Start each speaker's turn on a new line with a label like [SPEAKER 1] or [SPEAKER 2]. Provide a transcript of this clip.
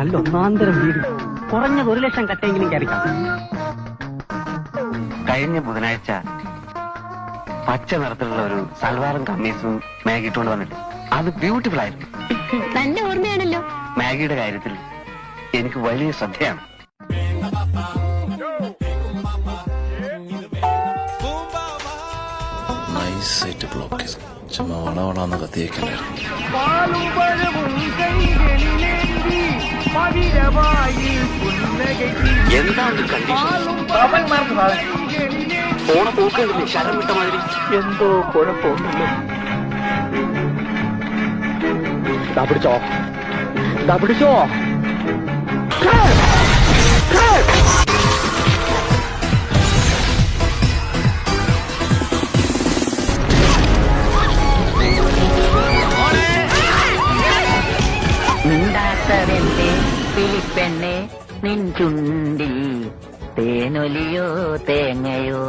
[SPEAKER 1] ഒന്നാന്തരം വീട്. കുറഞ്ഞത് ഒരു ലക്ഷം കട്ടെങ്കിലും കയറിക്കാം
[SPEAKER 2] കഴിഞ്ഞ ബുധനാഴ്ച പച്ച നിറത്തിലുള്ള ഒരു സൽവാറും കമ്മീസും മാഗി ഇട്ടുകൊണ്ട് വന്നിട്ട്. അത് ബ്യൂട്ടിഫുൾ ആയിരുന്നു.
[SPEAKER 3] നല്ല ഓർമ്മയാണല്ലോ.
[SPEAKER 2] മാഗിയുടെ കാര്യത്തിൽ എനിക്ക് വലിയ ശ്രദ്ധയാണ്.
[SPEAKER 4] നൈസായിട്ട് ബ്ലോക്ക് ചെയ്തു. ചുമ്മാ വളവളാന്ന് കത്തിയേക്കില്ലായിരുന്നു
[SPEAKER 2] എന്താണ് കണ്ടീഷൻ ഓണ പോക്കുകളില്ലേ ശരം വിട്ട മാതിരി.
[SPEAKER 1] എന്തോ കുഴപ്പമൊന്നുമില്ല ദാ പിടിച്ചോ. പിടിച്ചോ.
[SPEAKER 5] മിണ്ടാത്തവന്റെ പിലിപ്പെണ്ണെ നിൻ ചുണ്ടിൽ തേനൊലിയോ തേങ്ങയോ